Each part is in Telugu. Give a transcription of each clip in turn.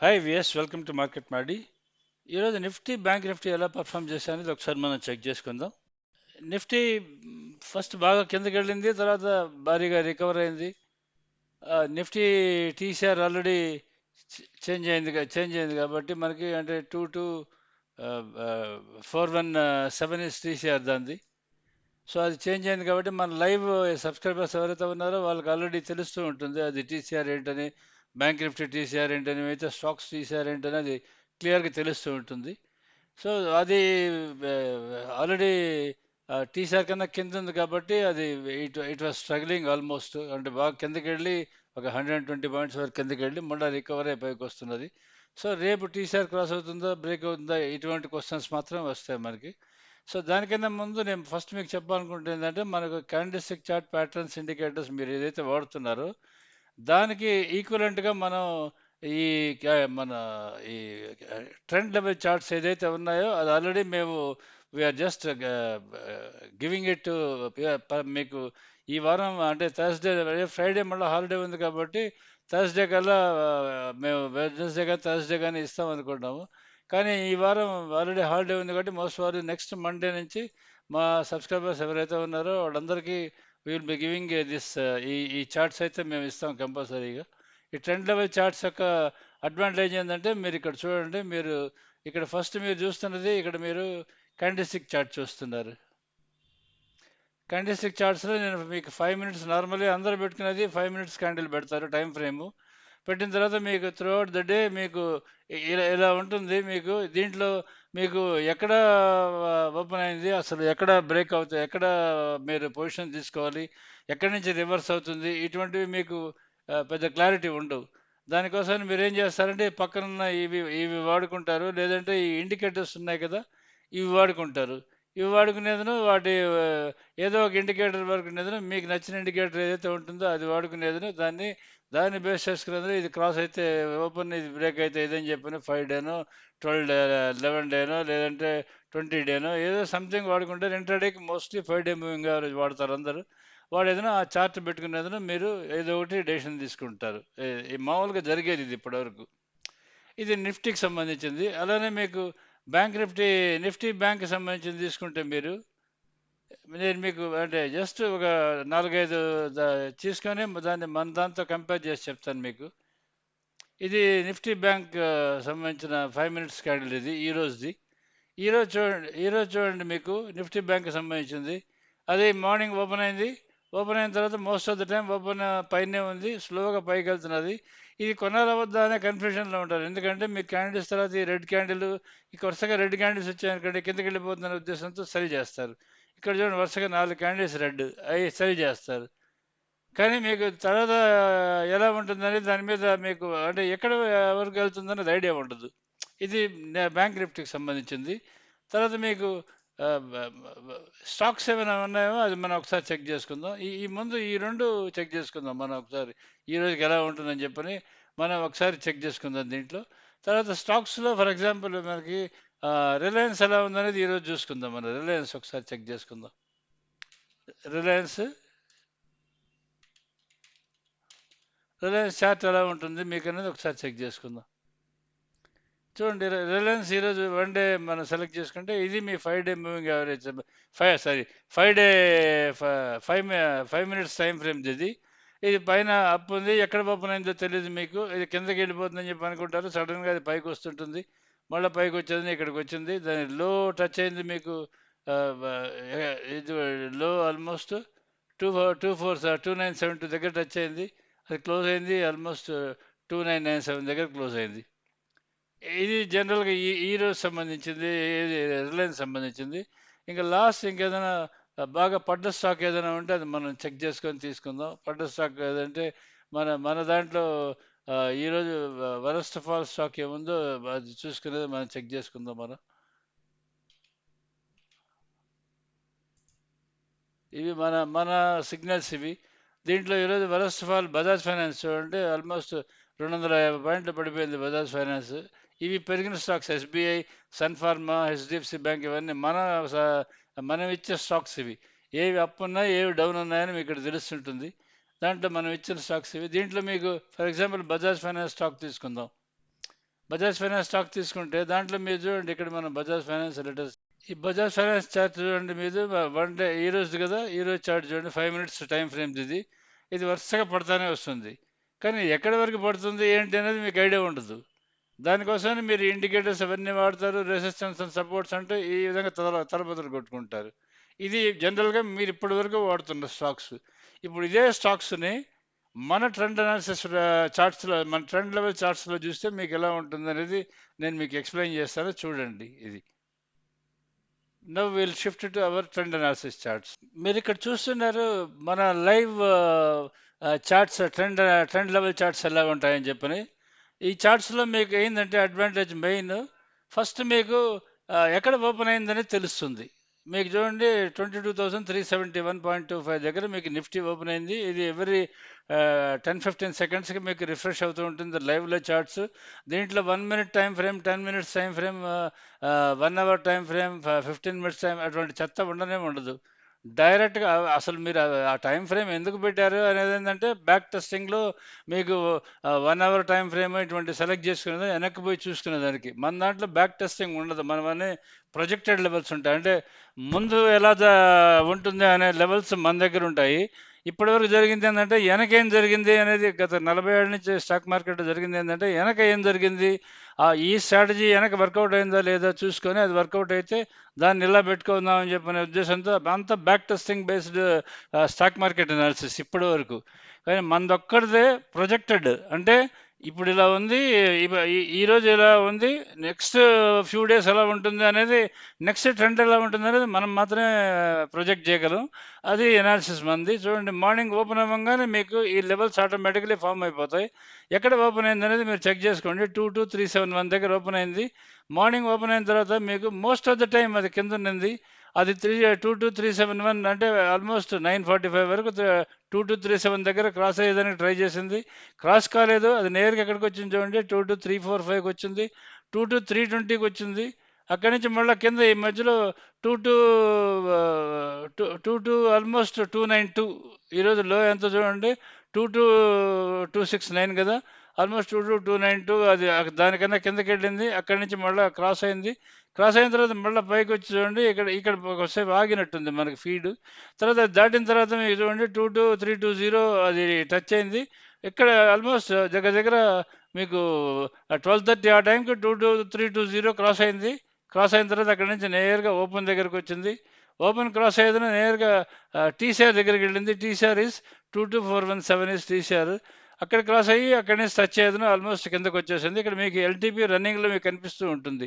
Hi VS welcome to market మాడి ఈరోజు నిఫ్టీ బ్యాంక్ నిఫ్టీ ఎలా పర్ఫామ్ చేశాయనేది ఒకసారి మనం చెక్ చేసుకుందాం. నిఫ్టీ ఫస్ట్ బాగా కిందకి వెళ్ళింది తర్వాత భారీగా రికవర్ అయింది. నిఫ్టీ టీసీఆర్ ఆల్రెడీ చేంజ్ అయింది చేంజ్ అయింది కాబట్టి మనకి అంటే two two four one seven is TCR దాంది. సో అది చేంజ్ అయింది కాబట్టి మన లైవ్ సబ్స్క్రైబర్స్ ఎవరైతే ఉన్నారో వాళ్ళకి ఆల్రెడీ తెలుస్తూ ఉంటుంది అది టీసీఆర్ ఏంటని. బ్యాంక్ నిఫ్టీ టీసీఆర్ ఏంటని అయితే స్టాక్స్ టీసీఆర్ ఏంటని అది క్లియర్గా తెలుస్తూ ఉంటుంది. సో అది ఆల్రెడీ టీసీఆర్ కన్నా కింద ఉంది కాబట్టి అది it it was struggling almost అంటే బాగా కిందకి వెళ్ళి ఒక హండ్రెడ్ అండ్ ట్వంటీ పాయింట్స్ వరకు కిందకి వెళ్ళి మళ్ళీ రికవర్ అయిపోయికి వస్తున్నది. సో రేపు టీసీఆర్ క్రాస్ అవుతుందా బ్రేక్ అవుతుందా ఇటువంటి క్వశ్చన్స్ మాత్రం వస్తాయి మనకి. సో దానికన్నా ముందు నేను ఫస్ట్ మీకు చెప్పాలనుకుంటే ఏంటంటే మనకు క్యాండిస్టిక్ చార్ట్ ప్యాటర్న్స్ ఇండికేటర్స్ మీరు ఏదైతే వాడుతున్నారో దానికి ఈక్వలెంట్గా మనం ఈ క్యా- మన ఈ ట్రెండ్ లెవెల్ చార్ట్స్ ఏదైతే ఉన్నాయో అది ఆల్రెడీ మేము వీఆర్ జస్ట్ గివింగ్ ఇట్ మీకు ఈ వారం అంటే థర్స్డే ఫ్రైడే మళ్ళీ హాలిడే ఉంది కాబట్టి థర్స్డే కల్లా మేము వెడ్నెస్డే కానీ థర్స్డే కానీ ఇస్తాం అనుకుంటాము కానీ ఈ వారం ఆల్రెడీ హాలిడే ఉంది కాబట్టి మోస్ట్ వారు నెక్స్ట్ మండే నుంచి మా సబ్స్క్రైబర్స్ ఎవరైతే ఉన్నారో వాళ్ళందరికీ విల్ బి గివింగ్ దిస్ ఈ ఈ చార్ట్స్ అయితే మేము ఇస్తాం కంపల్సరీగా. ఈ ట్రెండ్ లెవెల్ చార్ట్స్ యొక్క అడ్వాంటేజ్ ఏంటంటే మీరు ఇక్కడ చూడండి మీరు ఇక్కడ ఫస్ట్ మీరు చూస్తున్నది ఇక్కడ మీరు క్యాండిస్టిక్ చార్ట్ చూస్తున్నారు. క్యాండిస్టిక్ చార్ట్స్లో నేను మీకు ఫైవ్ మినిట్స్ నార్మల్గా అందరూ పెట్టుకునేది ఫైవ్ మినిట్స్ క్యాండిల్ పెడతారు టైం ఫ్రేము పెట్టిన తర్వాత మీకు త్రూఅవుట్ ద డే మీకు ఇలా ఇలా ఉంటుంది మీకు దీంట్లో మీకు ఎక్కడ ఓపెన్ అయింది? అసలు ఎక్కడ బ్రేక్ అవుతుంది ఎక్కడ మీరు పొజిషన్ తీసుకోవాలి? ఎక్కడి నుంచి రివర్స్ అవుతుంది? ఇటువంటివి మీకు పెద్ద క్లారిటీ ఉండవు. దానికోసం మీరు ఏం చేస్తారంటే పక్కనున్న ఇవి ఇవి వాడుకుంటారు. లేదంటే ఈ ఇండికేటర్స్ ఉన్నాయి కదా ఇవి వాడుకుంటారు. ఇవి వాడుకునేదను వాటి ఏదో ఒక ఇండికేటర్ వాడుకునేదను మీకు నచ్చిన ఇండికేటర్ ఏదైతే ఉంటుందో అది వాడుకునేదను దాన్ని దాన్ని బేస్ చేసుకునేది ఇది క్రాస్ అయితే ఓపెన్ ఇది బ్రేక్ అయితే ఇదని చెప్పిన ఫైవ్ డేనో ట్వెల్వ్ డే లెవెన్ డేనో లేదంటే ట్వంటీ డేనో ఏదో సంథింగ్ వాడుకుంటే ఇంటర్డేకి mostly five day moving average వాడతారు అందరూ. వాడు ఏదైనా ఆ చార్ట్ పెట్టుకునేదను మీరు ఏదో ఒకటి డెసిషన్ తీసుకుంటారు. మామూలుగా జరిగేది ఇది ఇప్పటివరకు. ఇది నిఫ్టీకి సంబంధించింది. అలానే మీకు బ్యాంక్ నిఫ్టీ నిఫ్టీ బ్యాంక్కి సంబంధించింది తీసుకుంటే మీరు నేను మీకు అంటే జస్ట్ ఒక నాలుగైదు తీసుకొని దాన్ని మన దాంతో కంపేర్ చేసి చెప్తాను మీకు. ఇది నిఫ్టీ బ్యాంక్ సంబంధించిన ఫైవ్ మినిట్స్ క్యాండిల్ ఇది ఈ ఈరోజు చూడండి ఈరోజు చూడండి మీకు నిఫ్టీ బ్యాంక్ సంబంధించింది. అది మార్నింగ్ ఓపెన్ అయింది. ఓపెన్ అయిన తర్వాత most of the time open పైనే ఉంది. స్లోగా పైకి వెళ్తున్నది. ఇది కొనాలవద్దా అనే కన్ఫ్యూషన్లో ఉంటారు. ఎందుకంటే మీకు క్యాండిల్స్ తర్వాత ఈ రెడ్ క్యాండిల్ ఇక వరుసగా రెడ్ క్యాండిల్స్ వచ్చాయనుకోండి కిందకి వెళ్ళిపోతున్న ఉద్దేశంతో సరి చేస్తారు. ఇక్కడ చూడండి వరుసగా నాలుగు క్యాండిడేట్స్ రెడ్. అవి సరి చేస్తారు. కానీ మీకు తర్వాత ఎలా ఉంటుందని దాని మీద మీకు అంటే ఎక్కడ వరకు వెళ్తుందనేది ఐడియా ఉండదు. ఇది నే- బ్యాంక్ నిఫ్టీకి సంబంధించింది. తర్వాత మీకు స్టాక్స్ ఏమైనా ఉన్నాయో అది మనం ఒకసారి చెక్ చేసుకుందాం. ఈ ఈ ముందు ఈ రెండు చెక్ చేసుకుందాం. మనం ఒకసారి ఈ రోజుకి ఎలా ఉంటుందని చెప్పని మనం ఒకసారి చెక్ చేసుకుందాం దీంట్లో. తర్వాత స్టాక్స్లో ఫర్ ఎగ్జాంపుల్ మనకి రిలయన్స్ ఎలా ఉందనేది ఈరోజు చూసుకుందాం మనం. రిలయన్స్ ఒకసారి చెక్ చేసుకుందాం. రిలయన్స్? రిలయన్స్ చార్ట్ ఎలా ఉంటుంది మీకు అనేది ఒకసారి చెక్ చేసుకుందాం. చూడండి రిలయన్స్ ఈరోజు వన్ డే మనం సెలెక్ట్ చేసుకుంటే ఇది మీ five day moving average. Five sorry five day five five minutes time frame ఇది. ఇది పైన అప్ ఉంది. ఎక్కడ ఓపెన్ అయిందో తెలియదు మీకు. ఇది కిందకి వెళ్ళిపోతుందని చెప్పి అనుకుంటారు. సడన్గా అది పైకి వస్తుంటుంది. మళ్ళీ పైకి వచ్చేది ఇక్కడికి వచ్చింది దాని లో టచ్ అయింది మీకు ఇది low almost two four two four two nine seven two దగ్గర టచ్ అయింది. అది క్లోజ్ అయింది almost two nine nine seven దగ్గర క్లోజ్ అయింది. ఇది జనరల్గా ఈ ఈ రోజు సంబంధించింది రిలయన్స్ సంబంధించింది. ఇంకా లాస్ట్ ఇంకేదైనా బాగా పడ్డ స్టాక్ ఏదైనా ఉంటే అది మనం చెక్ చేసుకొని తీసుకుందాం. పడ్డ స్టాక్ ఏదంటే మన మన దాంట్లో ఈరోజు వరస్ట్ ఫాల్ స్టాక్ ఏముందో అది చూసుకునేది మనం చెక్ చేసుకుందాం మనం. ఇవి మన మన సిగ్నల్స్ ఇవి. దీంట్లో ఈరోజు వరస్ట్ ఫాల్ బజాజ్ ఫైనాన్స్ చూడండి ఆల్మోస్ట్ రెండు వందల యాభై పాయింట్లు పడిపోయింది బజాజ్ ఫైనాన్స్. ఇవి పెరిగిన stocks SBI Sun Pharma HDFC Bank ఇవన్నీ మన మనం ఇచ్చే స్టాక్స్ ఇవి. ఏవి అప్ ఉన్నాయి ఏవి డౌన్ ఉన్నాయని మీకు ఇక్కడ తెలుస్తుంటుంది. దాంట్లో మనం ఇచ్చిన స్టాక్స్ ఇవి. దీంట్లో మీకు for example Bajaj Finance stock తీసుకుందాం. బజాజ్ ఫైనాన్స్ స్టాక్ తీసుకుంటే దాంట్లో మీరు చూడండి ఇక్కడ మనం బజాజ్ ఫైనాన్స్ లెటర్స్. ఈ బజాజ్ ఫైనాన్స్ చార్ట్ చూడండి మీరు వన్ డే ఈ రోజు కదా ఈ రోజు చార్ట్ చూడండి ఫైవ్ మినిట్స్ టైం ఫ్రేమ్ ఇది. ఇది వరుసగా పడతానే వస్తుంది. కానీ ఎక్కడి వరకు పడుతుంది ఏంటి అనేది మీకు ఐడియా ఉండదు. దానికోసమని మీరు ఇండికేటర్స్ అవన్నీ వాడతారు రెసిస్టెన్స్ అండ్ సపోర్ట్స్ అంటే ఈ విధంగా తల తలబదులు కొట్టుకుంటారు. ఇది జనరల్గా మీరు ఇప్పటి వరకు వాడుతున్న స్టాక్స్. ఇప్పుడు ఇదే స్టాక్స్ని మన ట్రెండ్ అనాలిసిస్ చార్ట్స్లో మన ట్రెండ్ లెవెల్ చార్ట్స్లో చూస్తే మీకు ఎలా ఉంటుంది అనేది నేను మీకు ఎక్స్ప్లెయిన్ చేస్తాను. చూడండి ఇది. Now will shift to our trend analysis charts మీరు ఇక్కడ చూస్తున్నారు మన live charts trend trend level charts ఎలా ఉంటాయని చెప్పని. ఈ చార్ట్స్లో మీకు ఏంటంటే అడ్వాంటేజ్ మెయిన్ ఫస్ట్ మీకు ఎక్కడ ఓపెన్ అయిందని తెలుస్తుంది. మీకు చూడండి twenty two thousand three seventy one point two five దగ్గర మీకు నిఫ్టీ ఓపెన్ అయింది. ఇది ఎవరీ టెన్ ఫిఫ్టీన్ సెకండ్స్కి మీకు రిఫ్రెష్ అవుతూ ఉంటుంది లైవ్లో చార్ట్స్. దీంట్లో one minute time frame ten minutes time frame one hour time frame fifteen minutes time అటువంటి చెత్త ఉండనే ఉండదు. డైరెక్ట్గా అసలు మీరు ఆ- టైం ఫ్రేమ్ ఎందుకు పెట్టారు అనేది ఏంటంటే బ్యాక్ టెస్టింగ్లో మీకు వన్ అవర్ టైం ఫ్రేమ్ ఇటువంటి సెలెక్ట్ చేసుకునేది వెనక్కి పోయి చూసుకునే దానికి. మన దాంట్లో బ్యాక్ టెస్టింగ్ ఉండదు. మనం ప్రొజెక్టెడ్ లెవెల్స్ ఉంటాయి. అంటే ముందు ఎలా ఉంటుంది అనే లెవెల్స్ మన దగ్గర ఉంటాయి. ఇప్పటివరకు జరిగింది ఏంటంటే వెనకేం జరిగింది అనేది గత నలభై ఏడు నుంచి స్టాక్ మార్కెట్ జరిగింది ఏంటంటే వెనక ఏం జరిగింది? ఆ ఈ స్ట్రాటజీ వెనక వర్కౌట్ అయిందా లేదా చూసుకొని అది వర్కౌట్ అయితే దాన్ని ఇలా పెట్టుకుందామని చెప్పిన ఉద్దేశంతో అంత back testing based stock market analysis ఇప్పటి వరకు కానీ మనదొక్కడిదే ప్రొజెక్టెడ్ అంటే ఇప్పుడు ఇలా ఉంది ఈరోజు ఇలా ఉంది నెక్స్ట్ ఫ్యూ డేస్ ఎలా ఉంటుంది అనేది నెక్స్ట్ ట్రెండ్ ఎలా ఉంటుంది అనేది మనం మాత్రమే ప్రొజెక్ట్ చేయగలం. అది ఎనాలిసిస్ మంది. చూడండి మార్నింగ్ ఓపెన్ అవ్వగానే మీకు ఈ లెవెల్స్ ఆటోమేటిక్లీ ఫామ్ అయిపోతాయి. ఎక్కడ ఓపెన్ అయింది అనేది మీరు చెక్ చేసుకోండి. Two two three seven one దగ్గర ఓపెన్ అయింది. మార్నింగ్ ఓపెన్ అయిన తర్వాత మీకు మోస్ట్ ఆఫ్ ద టైం అది కింద ఉన్నది అది three two two three seven one అంటే ఆల్మోస్ట్ నైన్ ఫార్టీ ఫైవ్ వరకు టూ టూ త్రీ సెవెన్ దగ్గర క్రాస్ అయ్యేదానికి ట్రై చేసింది క్రాస్ కాలేదు అది నేరుగా ఎక్కడికి వచ్చింది చూడండి టూ టూ త్రీ ఫోర్ ఫైవ్కి వచ్చింది టూ టూ త్రీ ట్వంటీకి వచ్చింది అక్కడి నుంచి మళ్ళీ కింద ఈ మధ్యలో two two two two two almost two nine two ఈరోజు లో ఎంత చూడండి two two two six nine కదా almost two two two nine two అది దానికన్నా కిందకి వెళ్ళింది అక్కడి నుంచి మళ్ళీ క్రాస్ అయింది క్రాస్ అయిన తర్వాత మళ్ళీ పైకి వచ్చి చూడండి ఇక్కడ ఇక్కడ ఒకసేపు ఆగినట్టుంది మనకి ఫీడ్. తర్వాత దాటిన తర్వాత మీకు చూడండి two two three two zero అది టచ్ అయింది. ఇక్కడ ఆల్మోస్ట్ దగ్గర దగ్గర మీకు ట్వెల్వ్ థర్టీ ఆ టైంకి two two three two zero cross అయింది. క్రాస్ అయిన తర్వాత అక్కడ నుంచి నేరుగా ఓపెన్ దగ్గరకు వచ్చింది. ఓపెన్ క్రాస్ అయ్యేదని నేరుగా టీసీఆర్ దగ్గరికి వెళ్ళింది. TCR is two two four one seven is TCR అక్కడ క్రాస్ అయ్యి అక్కడి నుంచి టచ్ అయ్యేదని ఆల్మోస్ట్ కిందకు వచ్చేసింది. ఇక్కడ మీకు ఎల్టీపీ రన్నింగ్లో మీకు కనిపిస్తూ ఉంటుంది.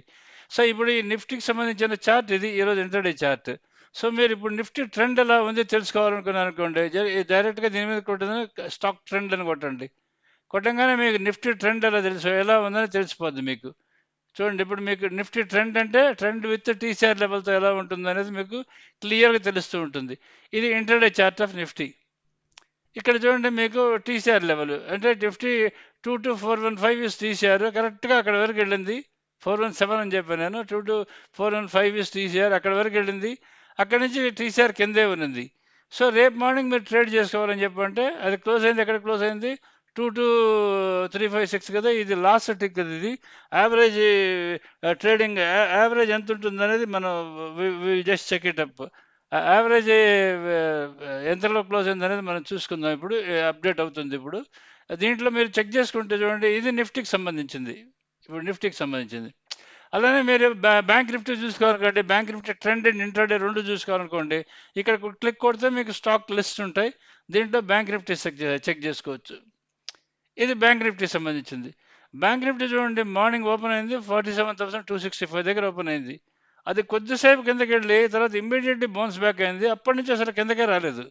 సో ఇప్పుడు ఈ నిఫ్టీకి సంబంధించిన చార్ట్ ఇది ఈరోజు ఇంటర్డే చార్ట్. సో మీరు ఇప్పుడు నిఫ్టీ ట్రెండ్ ఎలా ఉంది తెలుసుకోవాలనుకున్నారు అనుకోండి డైరెక్ట్గా దీని మీద కొట్టదని స్టాక్ ట్రెండ్ అని కొట్టండి. కొట్టంగానే మీకు నిఫ్టీ ట్రెండ్ ఎలా తెలుసు ఎలా ఉందని తెలిసిపోద్ది మీకు. చూడండి ఇప్పుడు మీకు నిఫ్టీ ట్రెండ్ అంటే ట్రెండ్ విత్ టీసీఆర్ లెవెల్తో ఎలా ఉంటుంది అనేది మీకు క్లియర్గా తెలుస్తూ ఉంటుంది. ఇది ఇంటర్డే చార్ట్ ఆఫ్ నిఫ్టీ. ఇక్కడ చూడండి మీకు టీసీఆర్ లెవెల్. అంటే Nifty two two four one five is TCR. కరెక్ట్గా అక్కడ వరకు వెళ్ళింది. ఫోర్ వన్ సెవెన్ అని చెప్పాను నేను. Two two four one five is TCR. అక్కడ వరకు వెళ్ళింది. అక్కడి నుంచి టీసీఆర్ కిందే ఉన్నది. సో రేపు మార్నింగ్ మీరు ట్రేడ్ చేసుకోవాలని చెప్పంటే అది క్లోజ్ అయింది. ఎక్కడ క్లోజ్ అయింది? Two two three five six కదా ఇది లాస్ట్ టిక్ కదా ఇది. యావరేజ్ ట్రేడింగ్ యావరేజ్ ఎంత ఉంటుంది అనేది మనం just check it up. Average ఎంతలో క్లోజ్ అయింది అనేది మనం చూసుకుందాం ఇప్పుడు. అప్డేట్ అవుతుంది ఇప్పుడు. దీంట్లో మీరు చెక్ చేసుకుంటే చూడండి ఇది నిఫ్టీకి సంబంధించింది. ఇప్పుడు నిఫ్టీకి సంబంధించింది. అలానే మీరు bank Nifty చూసుకోవాలనుకోండి bank Nifty trend and intraday రెండు చూసుకోవాలనుకోండి ఇక్కడ క్లిక్ కొడితే మీకు స్టాక్ లిస్ట్ ఉంటాయి దీంట్లో బ్యాంక్ నిఫ్టీ చెక్ చెక్ చేసుకోవచ్చు. ఇది బ్యాంక్ నిఫ్టీ సంబంధించింది. బ్యాంక్ నిఫ్టీ చూడండి మార్నింగ్ ఓపెన్ అయింది forty seven thousand two sixty five దగ్గర ఓపెన్ అయింది. అది కొద్దిసేపు కిందకి వెళ్ళి తర్వాత ఇమ్మీడియట్లీ బౌన్స్ బ్యాక్ అయింది అప్పటి నుంచి అసలు కిందకే రాలేదు.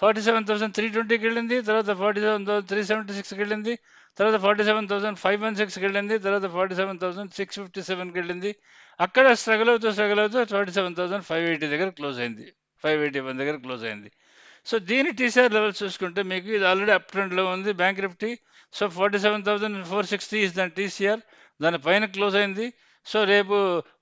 ఫార్టీ సెవెన్ థౌసండ్ త్రీ ట్వంటీకి వెళ్ళింది తర్వాత forty seven thousand three seventy సిక్స్కి వెళ్ళింది తర్వాత forty seven thousand five one సిక్స్కి వెళ్ళింది తర్వాత forty seven thousand six fifty సెవెన్కి వెళ్ళింది అక్కడ స్ట్రగుల్ అవుతూ స్ట్రగుల్ అవుతూ forty seven thousand five eighty దగ్గర క్లోజ్ అయింది. ఫైవ్ ఎయిటీ వన్ దగ్గర క్లోజ్ అయింది. సో దీని టీసీఆర్ లెవెల్ చూసుకుంటే మీకు ఇది ఆల్రెడీ అప్ ట్రెండ్లో ఉంది bank Nifty so forty seven thousand four sixty is దాని టీసీఆర్ దాని పైన క్లోజ్ అయింది. సో రేపు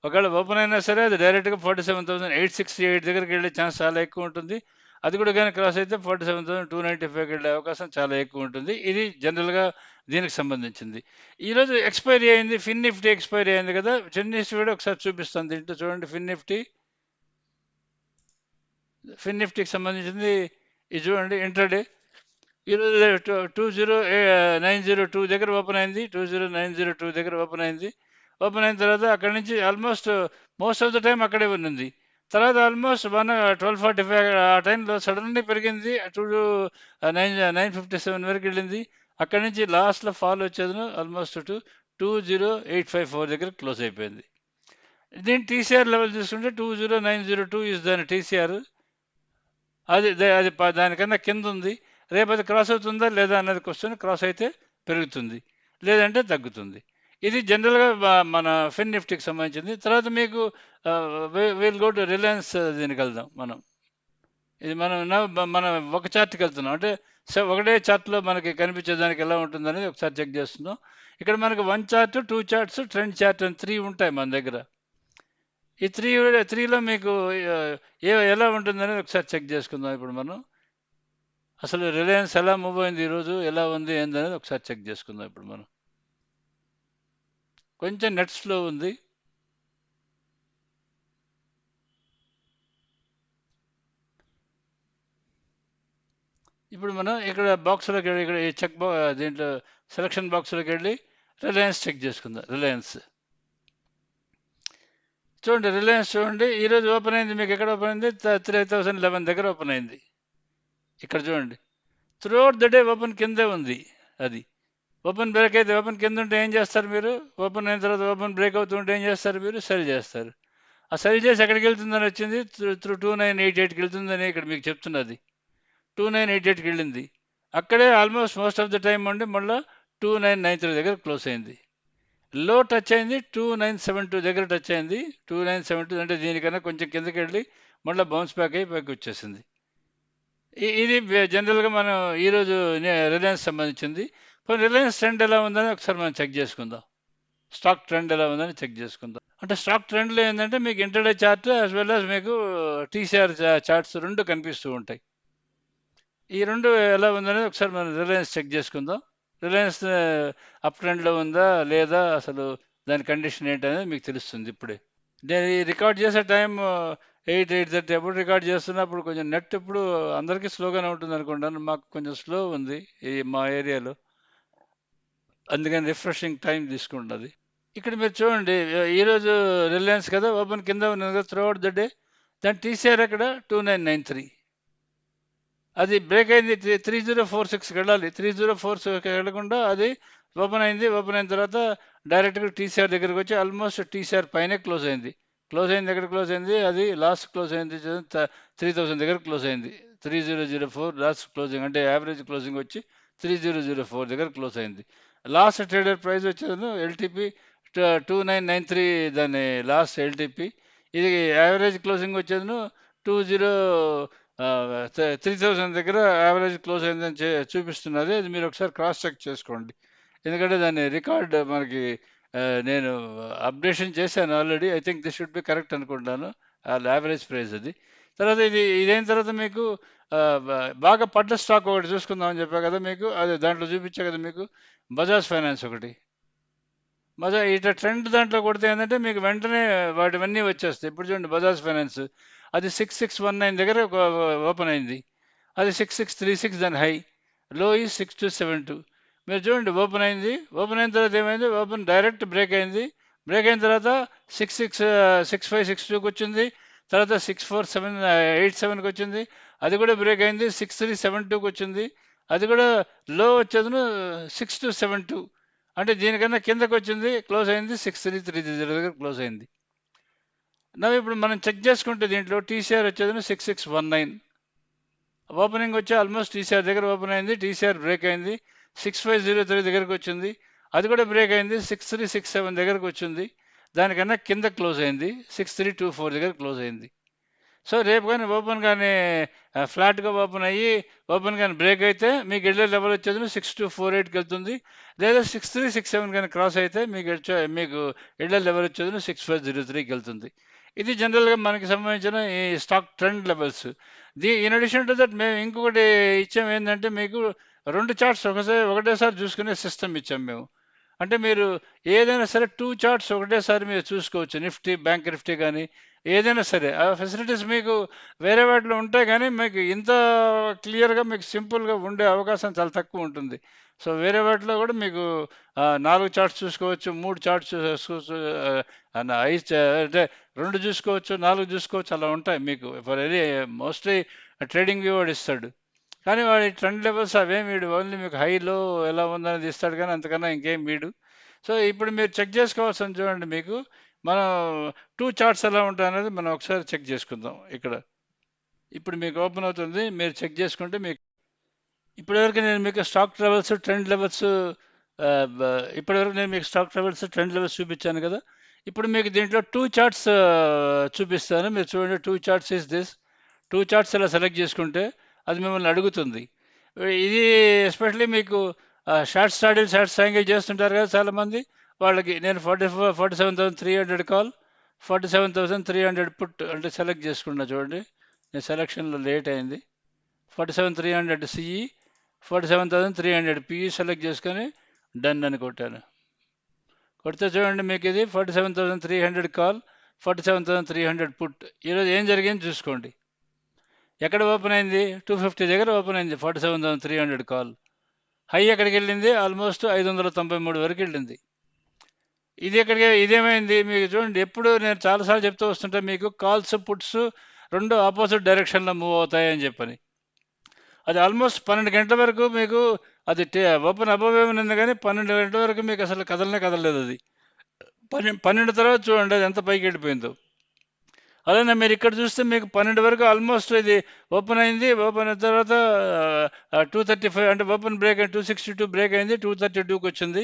ఒకవేళ ఓపెన్ అయినా సరే అది డైరెక్ట్గా forty seven thousand eight sixty eight దగ్గరికి వెళ్ళే ఛాన్స్ చాలా ఎక్కువ ఉంటుంది. అది కూడా కానీ క్రాస్ అయితే forty seven thousand two ninety ఫైవ్కి వెళ్ళే అవకాశం చాలా ఎక్కువ ఉంటుంది. ఇది జనరల్గా దీనికి సంబంధించింది. ఈరోజు ఎక్స్పైరీ అయింది ఫిన్ నిఫ్టీ ఎక్స్పైరీ అయింది కదా ఫిన్ నిఫ్టీ కూడా ఒకసారి చూపిస్తుంది దీంట్లో చూడండి. ఫిన్ నిఫ్టీ ఫిన్ నిఫ్టీకి సంబంధించింది ఇది చూడండి ఇంటర్డే. ఈరోజు two zero nine zero two దగ్గర ఓపెన్ అయింది. Two zero nine zero two దగ్గర ఓపెన్ అయింది. ఓపెన్ అయిన తర్వాత అక్కడి నుంచి almost most of the time అక్కడే ఉన్నది. తర్వాత almost one twelve forty five ఆ టైంలో సడన్లీ పెరిగింది. Two nine nine fifty seven వరకు వెళ్ళింది. అక్కడి నుంచి లాస్ట్లో ఫాల్ వచ్చేది almost to two zero eight five four దగ్గర క్లోజ్ అయిపోయింది. దీని టీసీఆర్ లెవెల్ చూసుకుంటే two zero nine zero two is దాని టీసీఆర్ అది అది దానికన్నా కింద ఉంది. రేపు అది క్రాస్ అవుతుందా లేదా అన్నది క్వశ్చన్ క్రాస్ అయితే పెరుగుతుంది. లేదంటే తగ్గుతుంది. ఇది జనరల్గా మన ఫిన్ నిఫ్టీకి సంబంధించింది. తర్వాత మీకు వీల్ గో టు రిలయన్స్ దీనికి వెళ్దాం మనం. ఇది మనం మనం ఒక చార్ట్కి వెళ్తున్నాం. అంటే సో ఒకటే చార్ట్లో మనకి కనిపించేదానికి ఎలా ఉంటుందనేది ఒకసారి చెక్ చేస్తున్నాం. ఇక్కడ మనకి one chart two charts trend chart అని త్రీ ఉంటాయి మన దగ్గర. ఈ త్రీ త్రీలో మీకు ఏ ఎలా ఉంటుందనేది ఒకసారి చెక్ చేసుకుందాం ఇప్పుడు మనం. అసలు రిలయన్స్ ఎలా మూవ్ అయింది ఈరోజు ఎలా ఉంది ఏందనేది ఒకసారి చెక్ చేసుకుందాం ఇప్పుడు మనం. కొంచెం నెట్ స్లో ఉంది. ఇప్పుడు మనం ఇక్కడ బాక్స్లోకి వెళ్ళి ఇక్కడ ఈ చెక్ బా దీంట్లో సెలక్షన్ బాక్స్లోకి వెళ్ళి రిలయన్స్ చెక్ చేసుకుందాం. రిలయన్స్ చూడండి రిలయన్స్ చూడండి. ఈరోజు ఓపెన్ అయింది మీకు ఎక్కడ ఓపెన్ అయింది? త్రీ థౌసండ్ లెవెన్ దగ్గర ఓపెన్ అయింది. ఇక్కడ చూడండి. త్రూఅవుట్ ద డే ఓపెన్ కిందే ఉంది అది. ఓపెన్ బ్రేక్ అయితే ఓపెన్ కింద ఉంటే ఏం చేస్తారు మీరు? ఓపెన్ అయిన తర్వాత ఓపెన్ బ్రేక్ అవుతుంటే ఏం చేస్తారు మీరు? సెల్ చేస్తారు. ఆ సెల్ చేసి ఎక్కడికి వెళ్తుందని వచ్చింది? త్రూ టూ నైన్ ఎయిట్ ఎయిట్కి వెళ్తుందని ఇక్కడ మీకు చెప్తున్నది. టూ నైన్ ఎయిట్ ఎయిట్కి వెళ్ళింది. అక్కడే almost most of the time ఉండి మళ్ళీ టూ నైన్ నైన్ త్రీ దగ్గర క్లోజ్ అయింది. లో టచ్ అయింది టూ నైన్ సెవెన్ టూ దగ్గర టచ్ అయింది. టూ నైన్ సెవెన్ టూ అంటే దీనికన్నా కొంచెం కిందకి వెళ్ళి మళ్ళీ బౌన్స్ బ్యాక్ అయ్యి పైకి వచ్చేసింది. ఇది జనరల్గా మనం ఈరోజు రిలయన్స్ సంబంధించింది. రిలయన్స్ ట్రెండ్ ఎలా ఉందని ఒకసారి మనం చెక్ చేసుకుందాం. స్టాక్ ట్రెండ్ ఎలా ఉందని చెక్ చేసుకుందాం. అంటే స్టాక్ ట్రెండ్లో ఏంటంటే మీకు intraday chart as well as మీకు టీసీఆర్ చార్ట్స్ రెండు కనిపిస్తూ ఉంటాయి. ఈ రెండు ఎలా ఉందనేది ఒకసారి మనం రిలయన్స్ చెక్ చేసుకుందాం. రిలయన్స్ అప్ ట్రెండ్లో ఉందా లేదా అసలు దాని కండిషన్ ఏంటనేది మీకు తెలుస్తుంది ఇప్పుడే. నేను ఈ రికార్డ్ చేసే టైం ఎయిట్ ఎయిట్ థర్టీ ఎప్పుడు రికార్డ్ చేస్తున్నప్పుడు కొంచెం నెట్ ఇప్పుడు అందరికీ స్లోగానే ఉంటుంది అనుకుంటాను మాకు కొంచెం స్లో ఉంది ఈ మా ఏరియాలో. అందుకని రిఫ్రెషింగ్ టైం తీసుకుంటుంది. ఇక్కడ మీరు చూడండి ఈరోజు రిలయన్స్ కదా ఓపెన్ కింద ఉన్నది కదా త్రూ అవుట్ ద డే. దాని టీసీఆర్ అక్కడ టూ నైన్ నైన్ త్రీ. అది బ్రేక్ అయింది త్రీ జీరో ఫోర్ సిక్స్కి వెళ్ళాలి. త్రీ జీరో ఫోర్ సిక్స్కి వెళ్ళకుండా అది ఓపెన్ అయింది. ఓపెన్ అయిన తర్వాత డైరెక్ట్గా టీసీఆర్ దగ్గరికి వచ్చి ఆల్మోస్ట్ టీసీఆర్ పైనే క్లోజ్ అయింది. క్లోజ్ అయింది ఎక్కడ క్లోజ్ అయింది? అది లాస్ట్ క్లోజ్ అయింది త్రీ థౌసండ్ దగ్గర క్లోజ్ అయింది. Three zero zero four last closing అంటే యావరేజ్ క్లోజింగ్ వచ్చి త్రీ జీరో జీరో ఫోర్ దగ్గర క్లోజ్ అయింది. లాస్ట్ ట్రేడర్ ప్రైస్ వచ్చేది LTP two nine nine three దాని లాస్ట్ ఎల్టీపీ. ఇది యావరేజ్ క్లోజింగ్ వచ్చేది టూ జీరో త్రీ థౌసండ్ దగ్గర యావరేజ్ క్లోజ్ అయిందని చూపిస్తున్నది అది మీరు ఒకసారి క్రాస్ చెక్ చేసుకోండి. ఎందుకంటే దాని రికార్డ్ మనకి నేను అప్డేషన్ చేశాను already. I think this should be correct అనుకుంటాను. ఆ యావరేజ్ ప్రైస్ అది. తర్వాత ఇది ఇదైన తర్వాత మీకు బాగా పడ్డ స్టాక్ ఒకటి చూసుకుందామని చెప్పా కదా మీకు అది దాంట్లో చూపించా కదా మీకు బజాజ్ ఫైనాన్స్ ఒకటి. బజా ఇట్లా ట్రెండ్ దాంట్లో కొడితే ఏంటంటే మీకు వెంటనే వాటివన్నీ వచ్చేస్తాయి. ఇప్పుడు చూడండి బజాజ్ ఫైనాన్స్ అది సిక్స్ సిక్స్ వన్ నైన్ దగ్గర ఓపెన్ అయింది. అది సిక్స్ సిక్స్ త్రీ సిక్స్ దాని హై లో ఈ సిక్స్ టూ సెవెన్ టూ. మీరు చూడండి ఓపెన్ అయింది ఓపెన్ అయిన తర్వాత ఏమైంది? ఓపెన్ డైరెక్ట్ బ్రేక్ అయింది. బ్రేక్ అయిన తర్వాత six six six five six టూకి వచ్చింది. తర్వాత సిక్స్ ఫోర్ సెవెన్ ఎయిట్ సెవెన్కి వచ్చింది. అది కూడా బ్రేక్ అయింది. సిక్స్ త్రీ సెవెన్ టూకి వచ్చింది. అది కూడా లో వచ్చేదను సిక్స్ టూ సెవెన్ టూ అంటే దీనికన్నా కిందకి వచ్చింది క్లోజ్ అయింది. సిక్స్ త్రీ త్రీ జీరో దగ్గర క్లోజ్ అయింది. నవ్వు ఇప్పుడు మనం చెక్ చేసుకుంటే దీంట్లో టీసీఆర్ వచ్చేది six six one nine opening వచ్చి ఆల్మోస్ట్ టీసీఆర్ దగ్గర ఓపెన్ అయింది. టీసీఆర్ బ్రేక్ అయింది. సిక్స్ ఫైవ్ జీరో త్రీ దగ్గరకు వచ్చింది. అది కూడా బ్రేక్ అయింది. సిక్స్ త్రీ సిక్స్ సెవెన్ దగ్గరకు వచ్చింది. దానికన్నా కింద క్లోజ్ అయింది. సిక్స్ త్రీ టూ ఫోర్ దగ్గర క్లోజ్ అయింది. సో రేపు కానీ ఓపెన్ కానీ ఫ్లాట్గా ఓపెన్ అయ్యి ఓపెన్ కానీ బ్రేక్ అయితే మీకు వెళ్ళే లెవెల్ వచ్చేది సిక్స్ టూ ఫోర్ ఎయిట్కి వెళ్తుంది. లేదా సిక్స్ త్రీ సిక్స్ సెవెన్ కానీ క్రాస్ అయితే మీకు మీకు వెళ్ళే లెవెల్ వచ్చేది సిక్స్ ఫైవ్ జీరో త్రీకి వెళ్తుంది. ఇది జనరల్గా మనకి సంబంధించిన ఈ stock trend levels. The in addition to that మేము ఇంకొకటి ఇచ్చాం ఏంటంటే మీకు రెండు చార్ట్స్ ఒకసారి ఒకటేసారి చూసుకునే సిస్టమ్ ఇచ్చాం మేము. అంటే మీరు ఏదైనా సరే టూ చార్ట్స్ ఒకటేసారి మీరు చూసుకోవచ్చు నిఫ్టీ బ్యాంక్ నిఫ్టీ కానీ ఏదైనా సరే ఆ ఫెసిలిటీస్ మీకు వేరే వాటిలో ఉంటాయి కానీ మీకు ఇంత క్లియర్గా మీకు సింపుల్గా ఉండే అవకాశం చాలా తక్కువ ఉంటుంది. సో వేరే వాటిలో కూడా మీకు నాలుగు చార్ట్స్ చూసుకోవచ్చు మూడు చార్ట్స్ ఐదు అంటే రెండు చూసుకోవచ్చు నాలుగు చూసుకోవచ్చు అలా ఉంటాయి మీకు. For any mostly trading view వాడు ఇస్తాడు. కానీ వాడి ట్రెండ్ లెవెల్స్ అవేం వీడు? ఓన్లీ మీకు హైలో ఎలా ఉందని ఇస్తాడు కానీ అంతకన్నా ఇంకేం వీడు. సో ఇప్పుడు మీరు చెక్ చేసుకోవాల్సింది చూడండి మీకు. మనం టూ చార్ట్స్ ఎలా ఉంటాయి అనేది మనం ఒకసారి చెక్ చేసుకుందాం ఇక్కడ. ఇప్పుడు మీకు ఓపెన్ అవుతుంది. మీరు చెక్ చేసుకుంటే మీకు ఇప్పటివరకు నేను మీకు స్టాక్ లెవెల్స్ ట్రెండ్ లెవెల్స్ ఇప్పటివరకు నేను మీకు స్టాక్ లెవెల్స్ ట్రెండ్ లెవెల్స్ చూపించాను కదా. ఇప్పుడు మీకు దీంట్లో టూ చార్ట్స్ చూపిస్తాను. మీరు చూడండి two charts is this. Two charts ఇలా సెలెక్ట్ చేసుకుంటే అది మిమ్మల్ని అడుగుతుంది. ఇది ఎస్పెషల్లీ మీకు షార్ట్ స్టాడీలు షార్ట్ సాంగిల్ చేస్తుంటారు కదా చాలామంది వాళ్ళకి నేను forty four forty seven thousand three hundred call forty seven thousand three hundred put అంటే సెలెక్ట్ చేసుకున్నా చూడండి. నేను సెలెక్షన్లో లేట్ అయింది. Forty seven three hundred CE forty seven thousand three hundred PE select చేసుకొని డన్ అని కొట్టాను. కొడితే చూడండి మీకు ఇది forty seven thousand three hundred call forty seven thousand three hundred put. ఈరోజు ఏం జరిగింది చూసుకోండి. ఎక్కడ ఓపెన్ అయింది? టూ ఫిఫ్టీ దగ్గర ఓపెన్ అయింది. Forty seven thousand three hundred call. High ఎక్కడికి వెళ్ళింది? ఆల్మోస్ట్ ఐదు వందల తొంభై మూడు వరకు వెళ్ళింది. ఇది ఎక్కడికి ఇదేమైంది? మీకు చూడండి ఎప్పుడు నేను చాలాసార్లు చెప్తూ వస్తుంటే మీకు కాల్స్ పుట్స్ రెండు ఆపోజిట్ డైరెక్షన్లో మూవ్ అవుతాయని చెప్పని. అది ఆల్మోస్ట్ పన్నెండు గంటల వరకు మీకు అది ఓపెన్ అబవ్ ఏమైంది కానీ పన్నెండు గంటల వరకు మీకు అసలు కదలనే కదలలేదు అది. పన్నెండు పన్నెండు తర్వాత చూడండి అది ఎంత పైకి వెళ్ళిపోయిందో. అలానే మీరు ఇక్కడ చూస్తే మీకు పన్నెండు వరకు ఆల్మోస్ట్ ఇది ఓపెన్ అయింది. ఓపెన్ అయిన తర్వాత టూ థర్టీ ఫైవ్ అంటే open break two sixty two break అయింది. టూ థర్టీ టూకి వచ్చింది.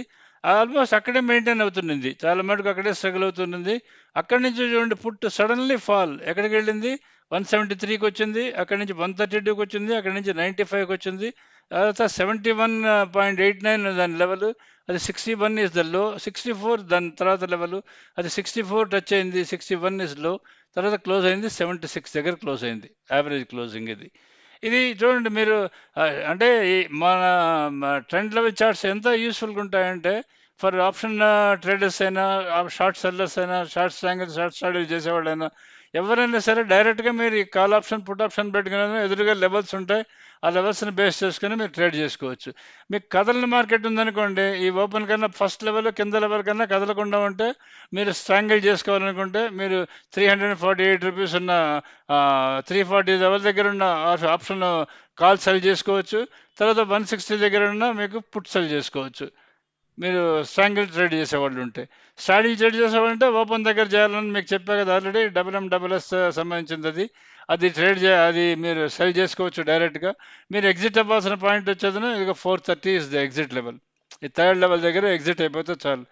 ఆల్మోస్ట్ అక్కడే మెయింటైన్ అవుతుంది చాలా మటుకు అక్కడే స్ట్రగుల్ అవుతుంది అక్కడి నుంచి చూడండి పుట్ సడన్లీ ఫాల్ ఎక్కడికి వెళ్ళింది? వన్ సెవెంటీ త్రీకి వచ్చింది. అక్కడి నుంచి వన్ థర్టీ టూకి వచ్చింది. అక్కడి నుంచి నైంటీ ఫైవ్కి వచ్చింది. తర్వాత seventy one point eight nine దాని లెవెల్ అది sixty one is the low sixty four దాని తర్వాత లెవెల్ అది సిక్స్టీ ఫోర్ టచ్ అయింది సిక్స్టీ వన్ ఇస్లో తర్వాత క్లోజ్ అయింది సెవెంటీ సిక్స్ దగ్గర క్లోజ్ అయింది యావరేజ్ క్లోజింగ్ ఇది. ఇది చూడండి మీరు అంటే ఈ మన ట్రెండ్ లెవెల్ చార్ట్స్ ఎంత యూస్ఫుల్గా ఉంటాయంటే ఫర్ ఆప్షన్ ట్రేడర్స్ అయినా షార్ట్ సెల్లర్స్ అయినా షార్ట్ స్టాంగిల్ షార్ట్ స్టాడీలు చేసేవాళ్ళైనా ఎవరైనా సరే డైరెక్ట్గా మీరు ఈ కాల్ ఆప్షన్ పుట్ ఆప్షన్ పెట్టుకునే ఎదురుగా లెవెల్స్ ఉంటాయి. ఆ లెవెల్స్ని బేస్ చేసుకుని మీరు ట్రేడ్ చేసుకోవచ్చు. మీకు కదలని మార్కెట్ ఉందనుకోండి ఈ ఓపెన్ కన్నా ఫస్ట్ లెవెల్ కింద లెవెల్ కన్నా కదలకుండా ఉంటే మీరు స్ట్రాంగిల్ చేసుకోవాలనుకుంటే మీరు three hundred forty eight rupees ఉన్న త్రీ ఫార్టీ లెవెల్ దగ్గర ఉన్న ఆప్షన్ కాల్ సెల్ చేసుకోవచ్చు. తర్వాత వన్ సిక్స్టీ దగ్గర ఉన్న మీకు పుట్ సెల్ చేసుకోవచ్చు. మీరు స్ట్రాంగిల్ ట్రేడ్ చేసేవాళ్ళు ఉంటే. స్ట్రాటజీ ట్రేడ్ చేసేవాళ్ళు ఉంటే ఓపెన్ దగ్గర చేయాలని మీకు చెప్పా కదా already double M double S సంబంధించింది అది అది ట్రేడ్ చే అది మీరు సెల్ చేసుకోవచ్చు డైరెక్ట్గా మీరు ఎగ్జిట్ అవ్వాల్సిన పాయింట్ వచ్చేది ఇక four thirty is the exit level ఈ థర్డ్ లెవెల్ దగ్గర ఎగ్జిట్ అయిపోతే చాలు.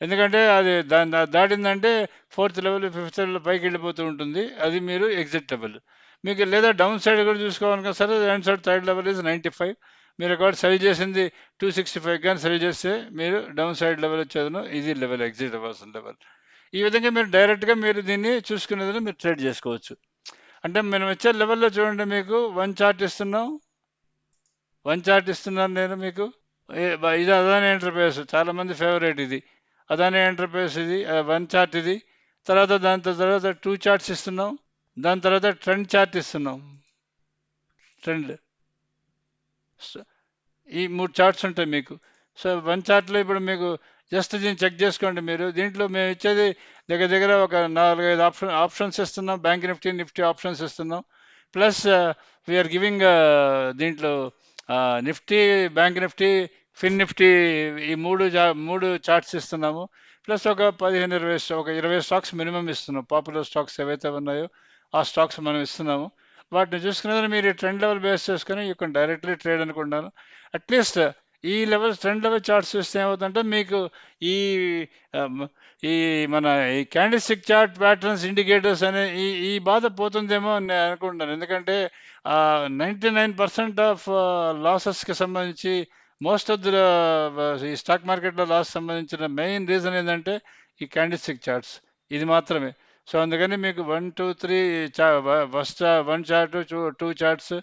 ఎందుకంటే అది దాని దాటిందంటే ఫోర్త్ లెవెల్ ఫిఫ్త్ లెవెల్ పైకి వెళ్ళిపోతూ ఉంటుంది. అది మీరు ఎగ్జిట్ లెవెల్ మీకు లేదా డౌన్ సైడ్ కూడా చూసుకోవాలనుకో సరే down side third level is ninety five మీరు ఒకవేళ సెల్ చేసింది టూ సిక్స్టీ ఫైవ్ కానీ సెల్ చేస్తే మీరు డౌన్ సైడ్ లెవెల్ వచ్చేదను ఇది లెవెల్ ఎగ్జిట్ అవ్వాల్సిన లెవెల్ ఈ విధంగా మీరు డైరెక్ట్గా మీరు దీన్ని చూసుకునేది మీరు ట్రేడ్ చేసుకోవచ్చు. అంటే మనం వచ్చే లెవెల్లో చూడండి మీకు వన్ చార్ట్ ఇస్తున్నాం. వన్ చార్ట్ ఇస్తున్నాను నేను మీకు. ఇది అదాని ఎంటర్ప్రైజ్ చాలా మంది ఫేవరెట్ ఇది. అదాని ఎంటర్ప్రైజ్ ఇది వన్ చార్ట్ ఇది. తర్వాత దాని తర్వాత టూ చార్ట్స్ ఇస్తున్నాం. దాని తర్వాత ట్రెండ్ చార్ట్ ఇస్తున్నాం. ట్రెండ్ ఈ మూడు చార్ట్స్ ఉంటాయి మీకు. సో వన్ చార్ట్లో ఇప్పుడు మీకు జస్ట్ దీన్ని చెక్ చేసుకోండి మీరు. దీంట్లో మేము ఇచ్చేది దగ్గర దగ్గర ఒక నాలుగైదు ఆప్షన్ ఆప్షన్స్ ఇస్తున్నాం. బ్యాంక్ నిఫ్టీ నిఫ్టీ ఆప్షన్స్ ఇస్తున్నాం. ప్లస్ వీఆర్ గివింగ్ దీంట్లో Nifty Bank Nifty Fin Nifty ఈ మూడు జా- మూడు చార్ట్స్ ఇస్తున్నాము. ప్లస్ ఒక పదిహేను ఇరవై ఒక ఇరవై స్టాక్స్ మినిమం ఇస్తున్నాం. పాపులర్ స్టాక్స్ ఏవైతే ఉన్నాయో ఆ స్టాక్స్ మనం ఇస్తున్నాము. వాటిని చూసుకునేది మీరు ట్రెండ్ లెవెల్ బేస్ చేసుకుని యూ కెన్ డైరెక్ట్లీ ట్రేడ్ అనుకుంటాను. అట్లీస్ట్ ఈ లెవెల్ ట్రెండ్ లెవెల్ చార్ట్స్ చూస్తే ఏమవుతుందంటే మీకు ఈ um, ఈ మన ఈ క్యాండిస్టిక్ చార్ట్ ప్యాటర్న్స్ ఇండికేటర్స్ అనే ఈ ఈ బాధ పోతుందేమో అని నేను అనుకుంటున్నాను. ఎందుకంటే నైంటీ నైన్ పర్సెంట్ ఆఫ్ లాసెస్కి సంబంధించి మోస్ట్ ఆఫ్ ద ఈ స్టాక్ మార్కెట్లో లాస్ సంబంధించిన మెయిన్ రీజన్ ఏంటంటే ఈ క్యాండిస్టిక్ చార్ట్స్ ఇది మాత్రమే. సో అందుకని మీకు వన్ టూ త్రీ చా first one chart two charts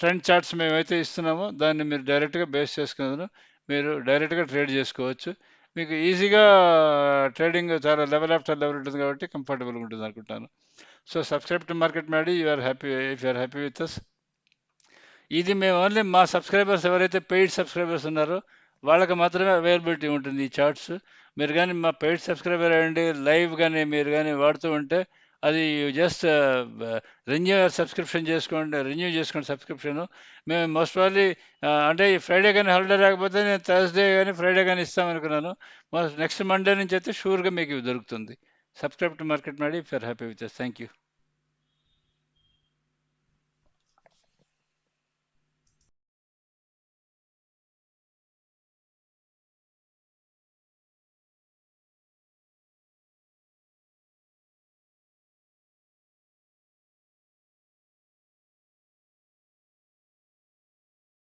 trend charts మేమైతే ఇస్తున్నామో. దాన్ని మీరు డైరెక్ట్గా బేస్ చేసుకున్నారు మీరు డైరెక్ట్గా ట్రేడ్ చేసుకోవచ్చు. మీకు ఈజీగా ట్రేడింగ్ చాలా లెవెల్ ఆఫ్టర్ లెవెల్ ఉంటుంది కాబట్టి కంఫర్టబుల్గా ఉంటుంది అనుకుంటాను. So subscribe to market Maddy you are happy if you're happy with us ఇది మేము ఓన్లీ మా సబ్స్క్రైబర్స్ ఎవరైతే పెయిడ్ సబ్స్క్రైబర్స్ ఉన్నారో వాళ్ళకి మాత్రమే అవైలబిలిటీ ఉంటుంది ఈ చార్ట్స్ మీరు కానీ మా పెయిడ్ సబ్స్క్రైబర్ అయ్యండి లైవ్ కానీ మీరు కానీ వాడుతూ ఉంటే అది జస్ట్ రెన్యూ సబ్స్క్రిప్షన్ చేసుకోండి రెన్యూ చేసుకోండి సబ్స్క్రిప్షన్ మేము మోస్ట్ ప్రాబ్లీ uh, అంటే ఈ ఫ్రైడే కానీ హాలిడే రాకపోతే నేను థర్స్డే కానీ ఫ్రైడే కానీ ఇస్తామనుకున్నాను నెక్స్ట్ మండే నుంచి అయితే షూర్గా మీకు దొరుకుతుంది. Subscribe to market Maddy for happy with thank you